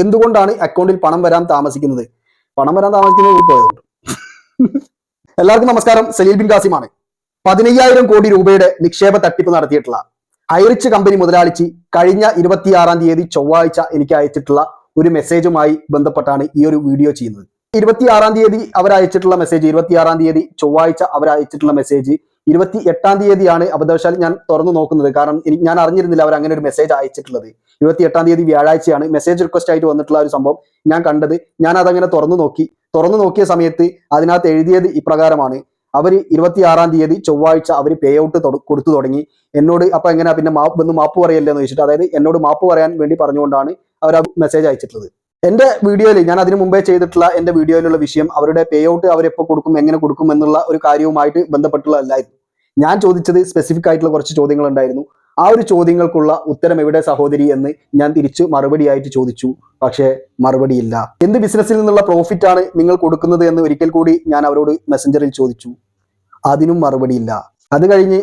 എന്തുകൊണ്ടാണ് അക്കൗണ്ടിൽ പണം വരാൻ താമസിക്കുന്നത്? പണം വരാൻ താമസിക്കുന്നത് പോയതുകൊണ്ട്. എല്ലാവർക്കും നമസ്കാരം. സലീൽ ബിൻ കാസിമാണ് പതിനയ്യായിരം കോടി രൂപയുടെ നിക്ഷേപ തട്ടിപ്പ് നടത്തിയിട്ടുള്ള ഹൈറിച്ച് കമ്പനി മുതലാളിച്ച് കഴിഞ്ഞ ഇരുപത്തിയാറാം തീയതി ചൊവ്വാഴ്ച എനിക്ക് അയച്ചിട്ടുള്ള ഒരു മെസ്സേജുമായി ബന്ധപ്പെട്ടാണ് ഈ ഒരു വീഡിയോ ചെയ്യുന്നത്. ഇരുപത്തിയാറാം തീയതി അവർ അയച്ചിട്ടുള്ള മെസ്സേജ് ഇരുപത്തിയാറാം തീയതി ചൊവ്വാഴ്ച അവർ അയച്ചിട്ടുള്ള മെസ്സേജ് ഇരുപത്തി എട്ടാം തീയതിയാണ് അബദ്ധവശാൽ ഞാൻ തുറന്നു നോക്കുന്നത്. കാരണം ഞാൻ അറിഞ്ഞിരുന്നില്ല അവർ അങ്ങനെ ഒരു മെസ്സേജ് അയച്ചിട്ടുള്ളത്. ഇരുപത്തി എട്ടാം തീയതി വ്യാഴാഴ്ചയാണ് മെസ്സേജ് റിക്വസ്റ്റ് ആയിട്ട് വന്നിട്ടുള്ള ഒരു സംഭവം ഞാൻ കണ്ടത്. ഞാൻ അതങ്ങനെ തുറന്നു നോക്കി. തുറന്നു നോക്കിയ സമയത്ത് അതിനകത്ത് എഴുതിയത് ഇപ്രകാരമാണ്. അവർ ഇരുപത്തിയാറാം തീയതി ചൊവ്വാഴ്ച അവർ പേ ഔട്ട് കൊടുത്തു തുടങ്ങി. എന്നോട് അപ്പൊ എങ്ങനെയാ പിന്നെ മാപ്പ് ഒന്ന് മാപ്പ് പറയല്ലേ എന്ന് ചോദിച്ചിട്ട് അതായത് എന്നോട് മാപ്പ് പറയാൻ വേണ്ടി പറഞ്ഞുകൊണ്ടാണ് അവർ ആ മെസ്സേജ് അയച്ചിട്ടുള്ളത്. എന്റെ വീഡിയോയിൽ ഞാൻ അതിനു മുമ്പേ ചെയ്തിട്ടുള്ള എന്റെ വീഡിയോയിലുള്ള വിഷയം അവരുടെ പേ ഔട്ട് അവരെപ്പോ കൊടുക്കും എങ്ങനെ കൊടുക്കും എന്നുള്ള ഒരു കാര്യവുമായിട്ട് ബന്ധപ്പെട്ടുള്ളതല്ലായിരുന്നു. ഞാൻ ചോദിച്ചത് സ്പെസിഫിക് ആയിട്ടുള്ള കുറച്ച് ചോദ്യങ്ങൾ ഉണ്ടായിരുന്നു ആ ഒരു ചോദ്യങ്ങൾക്കുള്ള ഉത്തരം എവിടെ സഹോദരി എന്ന് ഞാൻ തിരിച്ചു മറുപടിയായിട്ട് ചോദിച്ചു. പക്ഷേ മറുപടിയില്ല. എന്ത് ബിസിനസ്സിൽ നിന്നുള്ള പ്രോഫിറ്റ് ആണ് നിങ്ങൾ കൊടുക്കുന്നത് എന്ന് ഒരിക്കൽ കൂടി ഞാൻ അവരോട് മെസ്സഞ്ചറിൽ ചോദിച്ചു. അതിനും മറുപടിയില്ല. അത് കഴിഞ്ഞ്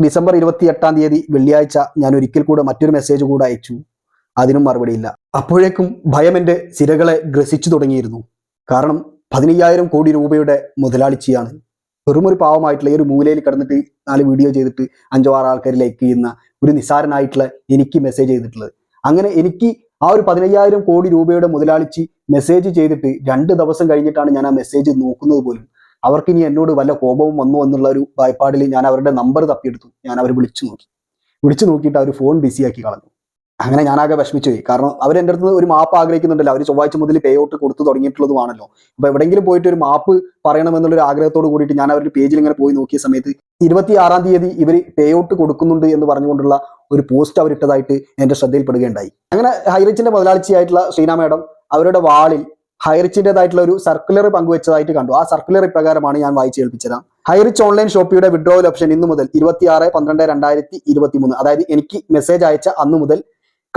ഡിസംബർ ഇരുപത്തി എട്ടാം തീയതി വെള്ളിയാഴ്ച ഞാൻ ഒരിക്കൽ കൂടെ മറ്റൊരു മെസ്സേജ് കൂടെ അയച്ചു. അതിനും മറുപടിയില്ല. അപ്പോഴേക്കും ഭയം എന്റെ സിരകളെ ഗ്രസിച്ചു തുടങ്ങിയിരുന്നു. കാരണം പതിനയ്യായിരം കോടി രൂപയുടെ മുതലാളിച്ചിയാണ്. വെറും ഒരു പാവമായിട്ടുള്ള ഈ ഒരു മൂലയിൽ കിടന്നിട്ട് നാല് വീഡിയോ ചെയ്തിട്ട് അഞ്ചോ ആറ് ആൾക്കാർ ലൈക്ക് ചെയ്യുന്ന ഒരു നിസ്സാരനായിട്ടുള്ള എനിക്ക് മെസ്സേജ് ചെയ്തിട്ടുള്ളത്. അങ്ങനെ എനിക്ക് ആ ഒരു പതിനയ്യായിരം കോടി രൂപയുടെ മുതലാളിച്ച് മെസ്സേജ് ചെയ്തിട്ട് രണ്ട് ദിവസം കഴിഞ്ഞിട്ടാണ് ഞാൻ ആ മെസ്സേജ് നോക്കുന്നത് പോലും. അവർക്ക് ഇനി എന്നോട് വല്ല കോപവും വന്നു എന്നുള്ള ഒരു വായ്പാടിൽ ഞാൻ അവരുടെ നമ്പർ തപ്പിയെടുത്തു. ഞാൻ അവർ വിളിച്ചു നോക്കി. വിളിച്ചു നോക്കിയിട്ട് അവർ ഫോൺ ബിസിയാക്കി കളഞ്ഞു. അങ്ങനെ ഞാനാകെ വിഷമിച്ചു പോയി കാരണം അവർ എന്റെ അടുത്ത് ഒരു മാപ്പ് ആഗ്രഹിക്കുന്നുണ്ടല്ലോ. അവർ ചൊവ്വാഴ്ച മുതൽ പേ ഔട്ട് കൊടുത്തു തുടങ്ങിയിട്ടുള്ളതുമാണല്ലോ. അപ്പൊ എവിടെയെങ്കിലും പോയിട്ട് ഒരു മാപ്പ് പറയണമെന്നുള്ള ഒരു ആഗ്രഹത്തോട് കൂടിയിട്ട് ഞാൻ അവരുടെ പേജിൽ ഇങ്ങനെ പോയി നോക്കിയ സമയത്ത് ഇരുപത്തി ആറാം തീയതി ഇവർ പേ ഔട്ട് കൊടുക്കുന്നുണ്ട് എന്ന് പറഞ്ഞുകൊണ്ടുള്ള ഒരു പോസ്റ്റ് അവരിട്ടതായിട്ട് എന്റെ ശ്രദ്ധയിൽപ്പെടുകയുണ്ടായി. അങ്ങനെ ഹൈറിച്ചിന്റെ മുതലാളിച്ചിയായിട്ടുള്ള ശ്രീനാ മാഡം അവരുടെ വാളിൽ ഹൈറിച്ചിന്റെതായിട്ടുള്ള ഒരു സർക്കുലർ പങ്കുവെച്ചതായിട്ട് കണ്ടു. ആ സർക്കുലർ ഇപ്രകാരമാണ് ഞാൻ വായിച്ചു കേൾപ്പിച്ചത്. ഹൈറിച്ച് ഓൺലൈൻ ഷോപ്പിയുടെ വിഡ്രോവൽ ഓപ്ഷൻ ഇന്ന് മുതൽ ഇരുപത്തിയാറ് പന്ത്രണ്ട് രണ്ടായിരത്തി ഇരുപത്തി മൂന്ന് അതായത് എനിക്ക് മെസ്സേജ് അയച്ച അന്ന് മുതൽ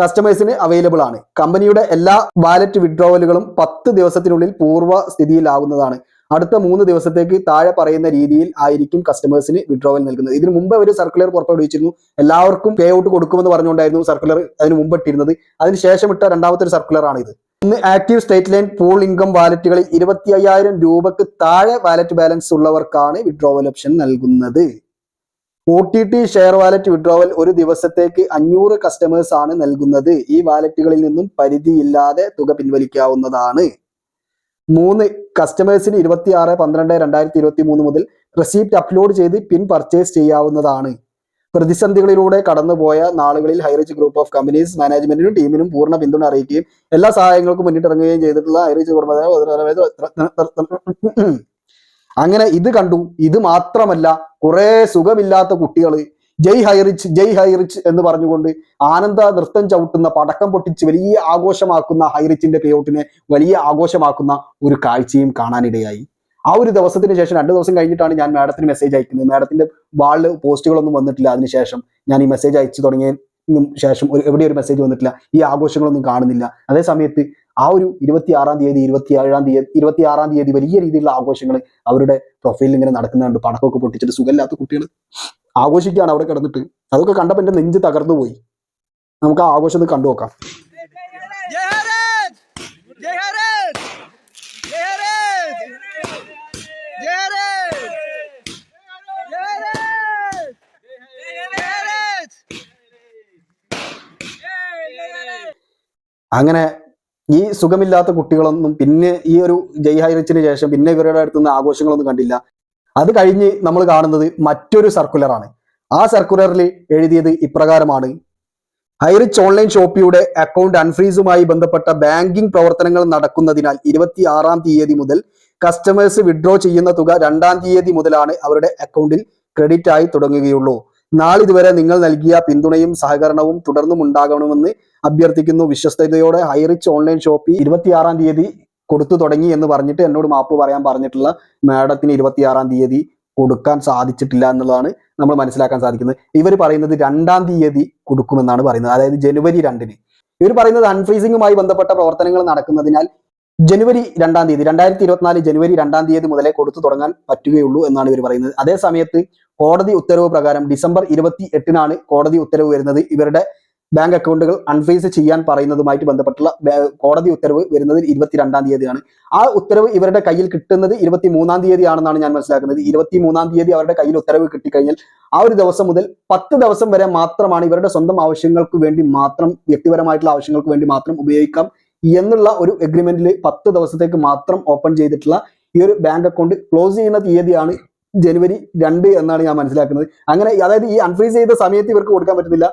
കസ്റ്റമേഴ്സിന് അവൈലബിൾ ആണ്. കമ്പനിയുടെ എല്ലാ വാലറ്റ് വിഡ്രോവലുകളും പത്ത് ദിവസത്തിനുള്ളിൽ പൂർവ സ്ഥിതിയിലാകുന്നതാണ് അടുത്ത മൂന്ന് ദിവസത്തേക്ക് താഴെ പറയുന്ന രീതിയിൽ ആയിരിക്കും കസ്റ്റമേഴ്സിന് വിഡ്രോവൽ നൽകുന്നത്. ഇതിനു മുമ്പ് ഒരു സർക്കുലർ പുറപ്പെടുവിച്ചിരുന്നു. എല്ലാവർക്കും പേ ഔട്ട് കൊടുക്കുമെന്ന് പറഞ്ഞുകൊണ്ടായിരുന്നു സർക്കുലർ അതിന് മുമ്പ് ഇട്ടിരുന്നത്. അതിനുശേഷം ഇട്ട രണ്ടാമത്തെ ഒരു സർക്കുലർ ഇത് ഇന്ന് active state line pool income വാലറ്റുകളിൽ ഇരുപത്തി അയ്യായിരം രൂപക്ക് താഴെ വാലറ്റ് ബാലൻസ് ഉള്ളവർക്കാണ് വിഡ്രോവൽ ഓപ്ഷൻ നൽകുന്നത്. O T T share wallet withdrawal ഒരു ദിവസത്തേക്ക് അഞ്ഞൂറ് കസ്റ്റമേഴ്സ് ആണ് നൽകുന്നത്. ഈ വാലറ്റുകളിൽ നിന്നും പരിധിയില്ലാതെ തുക പിൻവലിക്കാവുന്നതാണ്. മൂന്ന് കസ്റ്റമേഴ്സിന് ഇരുപത്തി ആറ് പന്ത്രണ്ട് രണ്ടായിരത്തി ഇരുപത്തി മൂന്ന് മുതൽ റെസീപ്റ്റ് അപ്ലോഡ് ചെയ്ത് പിൻ പർച്ചേസ് ചെയ്യാവുന്നതാണ്. പ്രതിസന്ധികളിലൂടെ കടന്നുപോയ നാളുകളിൽ ഹൈറിച്ച് ഗ്രൂപ്പ് ഓഫ് കമ്പനീസ് മാനേജ്മെന്റിനും ടീമിനും പൂർണ പിന്തുണ അറിയിക്കുകയും എല്ലാ സഹായങ്ങൾക്കും മുന്നിട്ടിറങ്ങുകയും ചെയ്തിട്ടുള്ള ഹൈറിച്ച് കുടുംബ അങ്ങനെ ഇത് കണ്ടു. ഇത് മാത്രമല്ല കുറെ സുഖമില്ലാത്ത കുട്ടികൾ ജയ് ഹൈറിച്ച് ജയ് ഹൈറിച്ച് എന്ന് പറഞ്ഞുകൊണ്ട് ആനന്ദ നൃത്തം ചവിട്ടുന്ന പടക്കം പൊട്ടിച്ച് വലിയ ആഘോഷമാക്കുന്ന ഹൈറിച്ചിന്റെ പേഔട്ടിനെ വലിയ ആഘോഷമാക്കുന്ന ഒരു കാഴ്ചയും കാണാനിടയായി. ആ ഒരു ദിവസത്തിന് ശേഷം രണ്ട് ദിവസം കഴിഞ്ഞിട്ടാണ് ഞാൻ മാഡത്തിന് മെസ്സേജ് അയക്കുന്നത്. മാഡത്തിന്റെ വാളിൽ പോസ്റ്റുകളൊന്നും വന്നിട്ടില്ല അതിനുശേഷം ഞാൻ ഈ മെസ്സേജ് അയച്ചു തുടങ്ങിയ ശേഷം ഒരു എവിടെ ഒരു മെസ്സേജ് വന്നിട്ടില്ല. ഈ ആഘോഷങ്ങളൊന്നും കാണുന്നില്ല. അതേ സമയത്ത് ആ ഒരു ഇരുപത്തിയാറാം തീയതി ഇരുപത്തിയേഴാം തീയതി ഇരുപത്തിയാറാം തീയതി വലിയ രീതിയിലുള്ള ആഘോഷങ്ങൾ അവരുടെ പ്രൊഫൈലിൽ ഇങ്ങനെ നടക്കുന്നുണ്ട്. പടക്കമൊക്കെ പൊട്ടിച്ചിട്ട് സുഖമില്ലാത്ത കുട്ടികൾ ആഘോഷിക്കുകയാണ് അവിടെ കിടന്നിട്ട്. അതൊക്കെ കണ്ടപ്പോൾ എന്റെ നെഞ്ച് തകർന്നു പോയി. നമുക്ക് ആ ആഘോഷം കണ്ടു നോക്കാം. അങ്ങനെ ഈ സുഖമില്ലാത്ത കുട്ടികളൊന്നും പിന്നെ ഈ ഒരു ജയ് ഹൈറിച്ചിന് ശേഷം പിന്നെ ഇവരുടെ അടുത്തുനിന്ന് ആഘോഷങ്ങളൊന്നും കണ്ടില്ല. അത് കഴിഞ്ഞ് നമ്മൾ കാണുന്നത് മറ്റൊരു സർക്കുലറാണ് ആ സർക്കുലറിൽ എഴുതിയത് ഇപ്രകാരമാണ്. ഹൈറിച്ച് ഓൺലൈൻ ഷോപ്പിയുടെ അക്കൗണ്ട് അൺഫ്രീസുമായി ബന്ധപ്പെട്ട ബാങ്കിംഗ് പ്രവർത്തനങ്ങൾ നടക്കുന്നതിനാൽ ഇരുപത്തി ആറാം തീയതി മുതൽ കസ്റ്റമേഴ്സ് വിഡ്രോ ചെയ്യുന്ന തുക രണ്ടാം തീയതി മുതലാണ് അവരുടെ അക്കൗണ്ടിൽ ക്രെഡിറ്റ് ആയി തുടങ്ങുകയുള്ളൂ. നാളിതുവരെ നിങ്ങൾ നൽകിയ പിന്തുണയും സഹകരണവും തുടർന്നും ഉണ്ടാകണമെന്ന് അഭ്യർത്ഥിക്കുന്നു. വിശ്വസ്തയോടെ ഹൈറിച്ച് ഓൺലൈൻ ഷോപ്പി ഇരുപത്തിയാറാം തീയതി കൊടുത്തു തുടങ്ങി എന്ന് പറഞ്ഞിട്ട് എന്നോട് മാപ്പ് പറയാൻ പറഞ്ഞിട്ടുള്ള മാഡത്തിന് ഇരുപത്തിയാറാം തീയതി കൊടുക്കാൻ സാധിച്ചിട്ടില്ല എന്നുള്ളതാണ് നമ്മൾ മനസ്സിലാക്കാൻ സാധിക്കുന്നത്. ഇവർ പറയുന്നത് രണ്ടാം തീയതി കൊടുക്കുമെന്നാണ് പറയുന്നത്. അതായത് ജനുവരി രണ്ടിന്. ഇവർ പറയുന്നത് അൺഫ്രീസിംഗുമായി ബന്ധപ്പെട്ട പ്രവർത്തനങ്ങൾ നടക്കുന്നതിനാൽ ജനുവരി രണ്ടാം തീയതി രണ്ടായിരത്തി ഇരുപത്തിനാല് ജനുവരി രണ്ടാം തീയതി മുതലേ കൊടുത്തു തുടങ്ങാൻ പറ്റുകയുള്ളൂ എന്നാണ് ഇവർ പറയുന്നത്. അതേ സമയത്ത് കോടതി ഉത്തരവ് പ്രകാരം ഡിസംബർ ഇരുപത്തി എട്ടിനാണ് കോടതി ഉത്തരവ് വരുന്നത്. ഇവരുടെ ബാങ്ക് അക്കൗണ്ടുകൾ അൺഫ്രീസ് ചെയ്യാൻ പറയുന്നതുമായിട്ട് ബന്ധപ്പെട്ടുള്ള കോടതി ഉത്തരവ് വരുന്നത് ഇരുപത്തിരണ്ടാം തീയതിയാണ്. ആ ഉത്തരവ് ഇവരുടെ കയ്യിൽ കിട്ടുന്നത് ഇരുപത്തി മൂന്നാം തീയതി ആണെന്നാണ് ഞാൻ മനസ്സിലാക്കുന്നത്. ഇരുപത്തി മൂന്നാം തീയതി അവരുടെ കയ്യിൽ ഉത്തരവ് കിട്ടിക്കഴിഞ്ഞാൽ ആ ഒരു ദിവസം മുതൽ പത്ത് ദിവസം വരെ മാത്രമാണ് ഇവരുടെ സ്വന്തം ആവശ്യങ്ങൾക്ക് വേണ്ടി മാത്രം വ്യക്തിപരമായിട്ടുള്ള ആവശ്യങ്ങൾക്ക് വേണ്ടി മാത്രം ഉപയോഗിക്കാം എന്നുള്ള ഒരു എഗ്രിമെന്റിൽ പത്ത് ദിവസത്തേക്ക് മാത്രം ഓപ്പൺ ചെയ്തിട്ടുള്ള ഈ ഒരു ബാങ്ക് അക്കൗണ്ട് ക്ലോസ് ചെയ്യുന്ന തീയതിയാണ് ജനുവരി രണ്ട് എന്നാണ് ഞാൻ മനസ്സിലാക്കുന്നത്. അങ്ങനെ അതായത് ഈ അൺഫ്രീസ് ചെയ്ത സമയത്ത് ഇവർക്ക് കൊടുക്കാൻ പറ്റുന്നില്ല.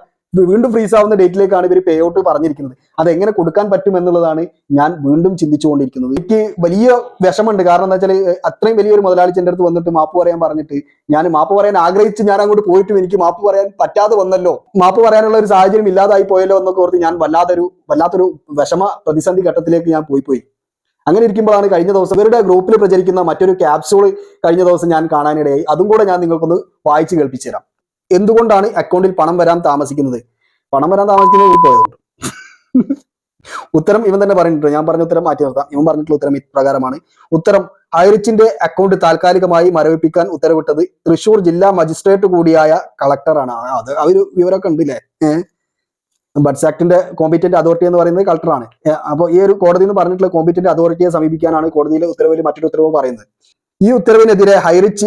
വീണ്ടും ഫ്രീസ് ആവുന്ന ഡേറ്റിലേക്കാണ് ഇവർ പേ ഔട്ട് പറഞ്ഞിരിക്കുന്നത്. അത് എങ്ങനെ കൊടുക്കാൻ പറ്റും എന്നുള്ളതാണ് ഞാൻ വീണ്ടും ചിന്തിച്ചുകൊണ്ടിരിക്കുന്നത്. എനിക്ക് വലിയ വിഷമുണ്ട് കാരണം എന്താ വെച്ചാൽ അത്രയും വലിയൊരു മുതലാളിച്ച് എന്റെ അടുത്ത് വന്നിട്ട് മാപ്പ് പറയാൻ പറഞ്ഞിട്ട് ഞാൻ മാപ്പ് പറയാൻ ആഗ്രഹിച്ച് ഞാൻ അങ്ങോട്ട് പോയിട്ടും എനിക്ക് മാപ്പ് പറയാൻ പറ്റാതെ വന്നല്ലോ. മാപ്പ് പറയാനുള്ള ഒരു സാഹചര്യം ഇല്ലാതായി പോയല്ലോ എന്നൊക്കെ ഓർത്ത് ഞാൻ വല്ലാതൊരു വല്ലാത്തൊരു വിഷമ പ്രതിസന്ധി ഘട്ടത്തിലേക്ക് ഞാൻ പോയി പോയി. അങ്ങനെ ഇരിക്കുമ്പോഴാണ് കഴിഞ്ഞ ദിവസം ഇവരുടെ ഗ്രൂപ്പിൽ പ്രചരിക്കുന്ന മറ്റൊരു ക്യാപ്സൂൾ കഴിഞ്ഞ ദിവസം ഞാൻ കാണാനിടയായി. അതും കൂടെ ഞാൻ നിങ്ങൾക്കൊന്ന് വായിച്ചു കേൾപ്പിച്ചു തരാം എന്തുകൊണ്ടാണ് അക്കൗണ്ടിൽ പണം വരാൻ താമസിക്കുന്നത്? പണം വരാൻ താമസിക്കുന്നത് പോയതുകൊണ്ട്. ഉത്തരം ഇവൻ തന്നെ പറഞ്ഞിട്ടുണ്ട്. ഞാൻ പറഞ്ഞ ഉത്തരം മാറ്റി നിർത്താം. ഇവൻ പറഞ്ഞിട്ടുള്ള ഉത്തരം ഇപ്രകാരമാണ്. ഉത്തരം ഹൈറിച്ചിന്റെ അക്കൗണ്ട് താൽക്കാലികമായി മരവിപ്പിക്കാൻ ഉത്തരവിട്ടത് തൃശൂർ ജില്ലാ മജിസ്ട്രേറ്റ് കൂടിയായ കളക്ടറാണ് അത് അവർ വിവരമൊക്കെ ഉണ്ടല്ലേ? ബഡ്സ് ആക്ടിന്റെ കോമ്പിറ്റന്റ് അതോറിറ്റി എന്ന് പറയുന്നത് കളക്ടറാണ് അപ്പോൾ ഈ ഒരു കോടതി എന്ന് പറഞ്ഞിട്ടുള്ള കോമ്പിറ്റന്റ് അതോറിറ്റിയെ സമീപിക്കാനാണ് കോടതിയിലെ ഉത്തരവിൽ മറ്റൊരു ഉത്തരവ് പറയുന്നത്. ഈ ഉത്തരവിനെതിരെ ഹൈറിച്ച്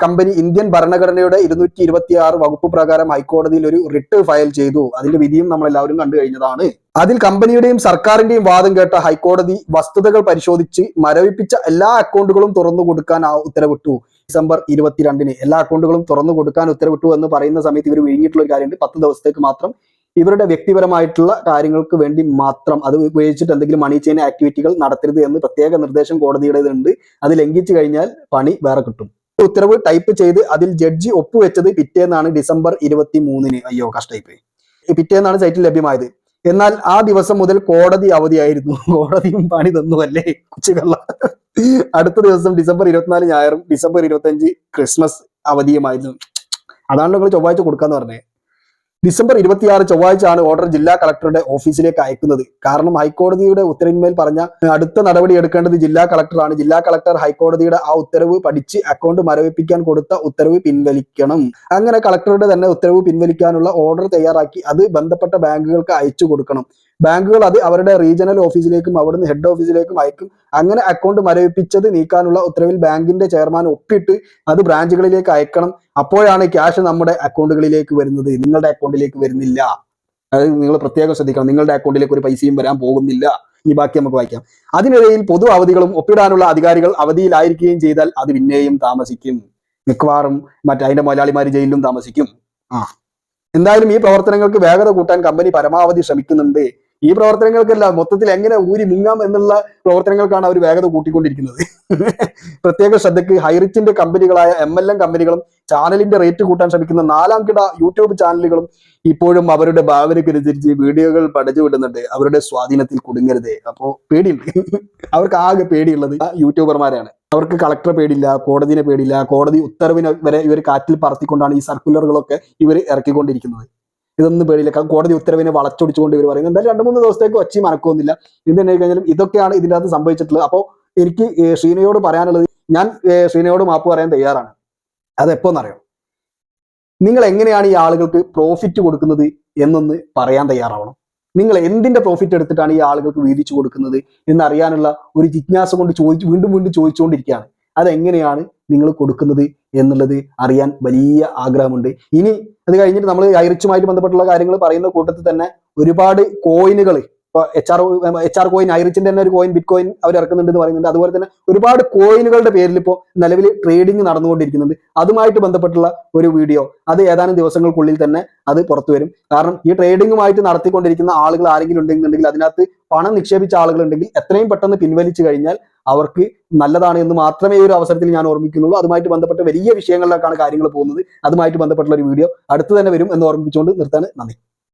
കമ്പനി ഇന്ത്യൻ ഭരണഘടനയുടെ ഇരുന്നൂറ്റി ഇരുപത്തി ആറ് വകുപ്പ് പ്രകാരം ഹൈക്കോടതിയിൽ ഒരു റിട്ട് ഫയൽ ചെയ്തു. അതിന്റെ വിധിയും നമ്മൾ എല്ലാവരും കണ്ടു കഴിഞ്ഞതാണ്. അതിൽ കമ്പനിയുടെയും സർക്കാരിന്റെയും വാദം കേട്ട ഹൈക്കോടതി വസ്തുതകൾ പരിശോധിച്ച് മരവിപ്പിച്ച എല്ലാ അക്കൗണ്ടുകളും തുറന്നു കൊടുക്കാൻ ആ ഉത്തരവിട്ടു. ഡിസംബർ ഇരുപത്തിരണ്ടിന് എല്ലാ അക്കൗണ്ടുകളും തുറന്നു കൊടുക്കാൻ ഉത്തരവിട്ടു എന്ന് പറയുന്ന സമയത്ത് ഇവർ വിഴുങ്ങിയിട്ടുള്ള ഒരു കാര്യമുണ്ട്. പത്ത് ദിവസത്തേക്ക് മാത്രം ഇവരുടെ വ്യക്തിപരമായിട്ടുള്ള കാര്യങ്ങൾക്ക് വേണ്ടി മാത്രം അത് ഉപയോഗിച്ചിട്ട് എന്തെങ്കിലും മണി ചെയിൻ ആക്ടിവിറ്റികൾ നടത്തരുത് എന്ന് പ്രത്യേക നിർദ്ദേശം കോടതിയുടേതുണ്ട്. അത് ലംഘിച്ചു കഴിഞ്ഞാൽ പണി വേറെ കിട്ടും. ഉത്തരവ് ടൈപ്പ് ചെയ്ത് അതിൽ ജഡ്ജി ഒപ്പുവെച്ചത് പിറ്റേന്നാണ് ഡിസംബർ ഇരുപത്തി മൂന്നിന് അയ്യോ കഷ്ടായിപ്പോയി. പിറ്റേന്നാണ് സൈറ്റിൽ ലഭ്യമായത്. എന്നാൽ ആ ദിവസം മുതൽ കോടതി അവധിയായിരുന്നു. കോടതിയും പണി തന്നു അല്ലേ കൊച്ചുകള്ള. അടുത്ത ദിവസം ഡിസംബർ ഇരുപത്തിനാല് ഞായറും ഡിസംബർ ഇരുപത്തഞ്ച് ക്രിസ്മസ് അവധിയുമായിരുന്നു. അതാണ് നിങ്ങൾ ചൊവ്വാഴ്ച കൊടുക്കാന്ന് പറഞ്ഞത് ഡിസംബർ ഇരുപത്തിയാറ് ചൊവ്വാഴ്ച ആണ് ഓർഡർ ജില്ലാ കളക്ടറുടെ ഓഫീസിലേക്ക് അയക്കുന്നത്. കാരണം ഹൈക്കോടതിയുടെ ഉത്തരവിന്മേൽ പറഞ്ഞ അടുത്ത നടപടി എടുക്കേണ്ടത് ജില്ലാ കളക്ടറാണ്. ജില്ലാ കളക്ടർ ഹൈക്കോടതിയുടെ ആ ഉത്തരവ് പഠിച്ച് അക്കൗണ്ട് മരവിപ്പിക്കാൻ കൊടുത്ത ഉത്തരവ് പിൻവലിക്കണം. അങ്ങനെ കളക്ടറുടെ തന്നെ ഉത്തരവ് പിൻവലിക്കാനുള്ള ഓർഡർ തയ്യാറാക്കി അത് ബന്ധപ്പെട്ട ബാങ്കുകൾക്ക് അയച്ചു കൊടുക്കണം. ബാങ്കുകൾ അത് അവരുടെ റീജിയണൽ ഓഫീസിലേക്കും അവിടുന്ന് ഹെഡ് ഓഫീസിലേക്കും അയക്കും. അങ്ങനെ അക്കൗണ്ട് മരവിപ്പിച്ചത് നീക്കാനുള്ള ഉത്തരവിൽ ബാങ്കിന്റെ ചെയർമാൻ ഒപ്പിട്ട് അത് ബ്രാഞ്ചുകളിലേക്ക് അയക്കണം. അപ്പോഴാണ് ക്യാഷ് നമ്മുടെ അക്കൗണ്ടുകളിലേക്ക് വരുന്നത്. നിങ്ങളുടെ അക്കൗണ്ടിലേക്ക് വരുന്നില്ല. അത് നിങ്ങൾ പ്രത്യേകം ശ്രദ്ധിക്കണം. നിങ്ങളുടെ അക്കൗണ്ടിലേക്ക് ഒരു പൈസയും വരാൻ പോകുന്നില്ല. ഈ ബാക്കി നമുക്ക് വായിക്കാം. അതിനിടയിൽ പൊതു അവധികളും ഒപ്പിടാനുള്ള അധികാരികൾ അവധിയിലായിരിക്കുകയും ചെയ്താൽ അത് പിന്നെയും താമസിക്കും. മിക്കവാറും മറ്റേ അതിന്റെ മലയാളിമാർ ജയിലിലും താമസിക്കും. ആ. എന്തായാലും ഈ പ്രവർത്തനങ്ങൾക്ക് വേഗത കൂട്ടാൻ കമ്പനി പരമാവധി ശ്രമിക്കുന്നുണ്ട്. ഈ പ്രവർത്തനങ്ങൾക്കല്ല മൊത്തത്തിൽ എങ്ങനെ ഊരി മുങ്ങാം എന്നുള്ള പ്രവർത്തനങ്ങൾക്കാണ് അവർ വേഗത കൂട്ടിക്കൊണ്ടിരിക്കുന്നത്. പ്രത്യേക ശ്രദ്ധയ്ക്ക് ഹൈറിച്ചിന്റെ കമ്പനികളായ എം എൽ എം കമ്പനികളും ചാനലിന്റെ റേറ്റ് കൂട്ടാൻ ശ്രമിക്കുന്ന നാലാം കിട യൂട്യൂബ് ചാനലുകളും ഇപ്പോഴും അവരുടെ ഭാവനയ്ക്കനുസരിച്ച് വീഡിയോകൾ പഠിച്ചു വിടുന്നുണ്ട്. അവരുടെ സ്വാധീനത്തിൽ കുടുങ്ങരുത്. അപ്പോ പേടിയുണ്ട്. അവർക്ക് ആകെ പേടിയുള്ളത് യൂട്യൂബർമാരാണ്. അവർക്ക് കളക്ടറെ പേടിയില്ല കോടതിനെ പേടിയില്ല കോടതി ഉത്തരവിനെ വരെ ഇവർ കാറ്റിൽ പറത്തിക്കൊണ്ടാണ് ഈ സർക്കുലറുകളൊക്കെ ഇവർ ഇറക്കിക്കൊണ്ടിരിക്കുന്നത്. ഇതൊന്നും പേടിയില്ല. കോടതി ഉത്തരവിനെ വളച്ചൊടിച്ചുകൊണ്ട് ഇവർ പറയുന്നത്. എന്തായാലും രണ്ട് മൂന്ന് ദിവസത്തേക്ക് ഒച്ചയും അനക്കൊന്നുമില്ല ഇത് തന്നെ കഴിഞ്ഞാലും ഇതൊക്കെയാണ് ഇതിന്റെ അകത്ത് സംഭവിച്ചിട്ടുള്ളത്. അപ്പോൾ എനിക്ക് ഷീനയോട് പറയാനുള്ളത് ഞാൻ ഷീനയോട് മാപ്പ് പറയാൻ തയ്യാറാണ്. അത് എപ്പോന്നറിയോ? നിങ്ങൾ എങ്ങനെയാണ് ഈ ആളുകൾക്ക് പ്രോഫിറ്റ് കൊടുക്കുന്നത് എന്നൊന്ന് പറയാൻ തയ്യാറാവണം. നിങ്ങൾ എന്തിന്റെ പ്രോഫിറ്റ് എടുത്തിട്ടാണ് ഈ ആളുകൾക്ക് വീതിച്ചു കൊടുക്കുന്നത് എന്നറിയാനുള്ള ഒരു ജിജ്ഞാസ കൊണ്ട് ചോദിച്ചു വീണ്ടും വീണ്ടും ചോദിച്ചുകൊണ്ടിരിക്കുകയാണ്. അതെങ്ങനെയാണ് നിങ്ങൾ കൊടുക്കുന്നത് എന്നുള്ളത് അറിയാൻ വലിയ ആഗ്രഹമുണ്ട്. ഇനി അത് കഴിഞ്ഞിട്ട് നമ്മൾ ഐറിച്ചുമായിട്ട് ബന്ധപ്പെട്ടുള്ള കാര്യങ്ങൾ പറയുന്ന കൂട്ടത്തിൽ തന്നെ ഒരുപാട് കോയിനുകൾ ഇപ്പൊ H R H R coin ഐറിച്ചിന്റെ തന്നെ ഒരു കോയിൻ ബിറ്റ് കോയിൻ അവർ ഇറക്കുന്നുണ്ട് എന്ന് പറയുന്നുണ്ട്. അതുപോലെ തന്നെ ഒരുപാട് കോയിനുകളുടെ പേരിൽ ഇപ്പോൾ നിലവിൽ ട്രേഡിംഗ് നടന്നുകൊണ്ടിരിക്കുന്നുണ്ട്. അതുമായിട്ട് ബന്ധപ്പെട്ടുള്ള ഒരു വീഡിയോ അത് ഏതാനും ദിവസങ്ങൾക്കുള്ളിൽ തന്നെ അത് പുറത്തു വരും കാരണം ഈ ട്രേഡിംഗുമായിട്ട് നടത്തിക്കൊണ്ടിരിക്കുന്ന ആളുകൾ ആരെങ്കിലും ഉണ്ടെന്നുണ്ടെങ്കിൽ അതിനകത്ത് പണം നിക്ഷേപിച്ച ആളുകളുണ്ടെങ്കിൽ എത്രയും പെട്ടെന്ന് പിൻവലിച്ചു കഴിഞ്ഞാൽ അവർക്ക് നല്ലതാണ് എന്ന് മാത്രമേ ഈ ഒരു അവസരത്തിൽ ഞാൻ ഓർമ്മിക്കുന്നുള്ളൂ. അതുമായിട്ട് ബന്ധപ്പെട്ട വലിയ വിഷയങ്ങളിലേക്കാണ് കാര്യങ്ങൾ പോകുന്നത്. അതുമായിട്ട് ബന്ധപ്പെട്ടുള്ള ഒരു വീഡിയോ അടുത്ത് തന്നെ വരും എന്ന് ഓർമ്മിപ്പിച്ചുകൊണ്ട് നിർത്താണ് നന്ദി.